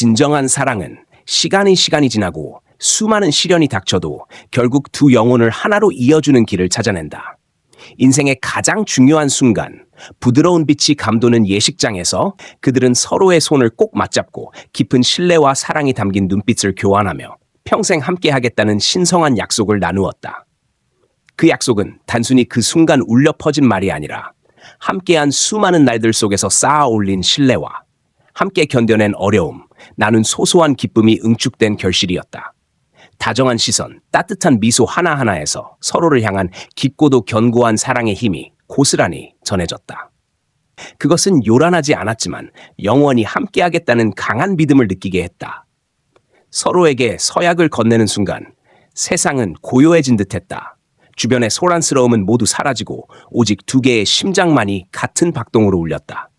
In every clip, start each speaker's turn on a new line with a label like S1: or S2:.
S1: 진정한 사랑은 시간이 시간이 지나고 수많은 시련이 닥쳐도 결국 두 영혼을 하나로 이어주는 길을 찾아낸다. 인생의 가장 중요한 순간, 부드러운 빛이 감도는 예식장에서 그들은 서로의 손을 꼭 맞잡고 깊은 신뢰와 사랑이 담긴 눈빛을 교환하며 평생 함께하겠다는 신성한 약속을 나누었다. 그 약속은 단순히 그 순간 울려 퍼진 말이 아니라 함께한 수많은 날들 속에서 쌓아 올린 신뢰와 함께 견뎌낸 어려움, 나눈 소소한 기쁨이 응축된 결실이었다. 다정한 시선, 따뜻한 미소 하나하나에서 서로를 향한 깊고도 견고한 사랑의 힘이 고스란히 전해졌다. 그것은 요란하지 않았지만 영원히 함께하겠다는 강한 믿음을 느끼게 했다. 서로에게 서약을 건네는 순간 세상은 고요해진 듯했다. 주변의 소란스러움은 모두 사라지고 오직 두 개의 심장만이 같은 박동으로 울렸다.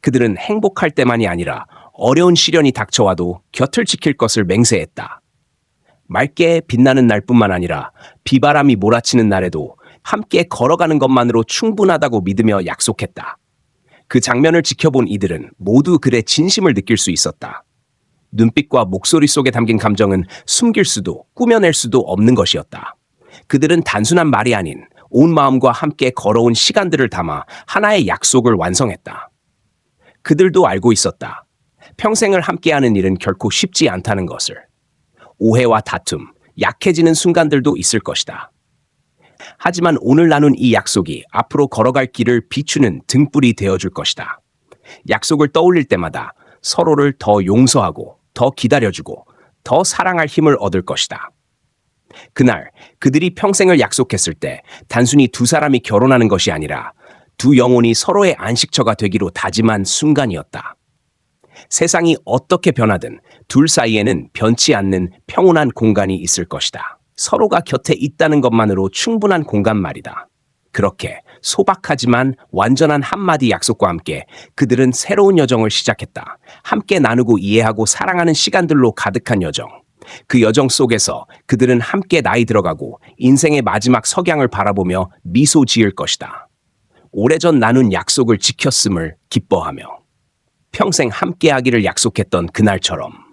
S1: 그들은 행복할 때만이 아니라 어려운 시련이 닥쳐와도 곁을 지킬 것을 맹세했다. 맑게 빛나는 날뿐만 아니라 비바람이 몰아치는 날에도 함께 걸어가는 것만으로 충분하다고 믿으며 약속했다. 그 장면을 지켜본 이들은 모두 그의 진심을 느낄 수 있었다. 눈빛과 목소리 속에 담긴 감정은 숨길 수도 꾸며낼 수도 없는 것이었다. 그들은 단순한 말이 아닌 온 마음과 함께 걸어온 시간들을 담아 하나의 약속을 완성했다. 그들도 알고 있었다. 평생을 함께하는 일은 결코 쉽지 않다는 것을. 오해와 다툼, 약해지는 순간들도 있을 것이다. 하지만 오늘 나눈 이 약속이 앞으로 걸어갈 길을 비추는 등불이 되어줄 것이다. 약속을 떠올릴 때마다 서로를 더 용서하고, 더 기다려주고, 더 사랑할 힘을 얻을 것이다. 그날 그들이 평생을 약속했을 때 단순히 두 사람이 결혼하는 것이 아니라 두 영혼이 서로의 안식처가 되기로 다짐한 순간이었다. 세상이 어떻게 변하든 둘 사이에는 변치 않는 평온한 공간이 있을 것이다. 서로가 곁에 있다는 것만으로 충분한 공간 말이다. 그렇게 소박하지만 완전한 한마디 약속과 함께 그들은 새로운 여정을 시작했다. 함께 나누고 이해하고 사랑하는 시간들로 가득한 여정. 그 여정 속에서 그들은 함께 나이 들어가고 인생의 마지막 석양을 바라보며 미소 지을 것이다. 오래전 나눈 약속을 지켰음을 기뻐하며 평생 함께하기를 약속했던 그날처럼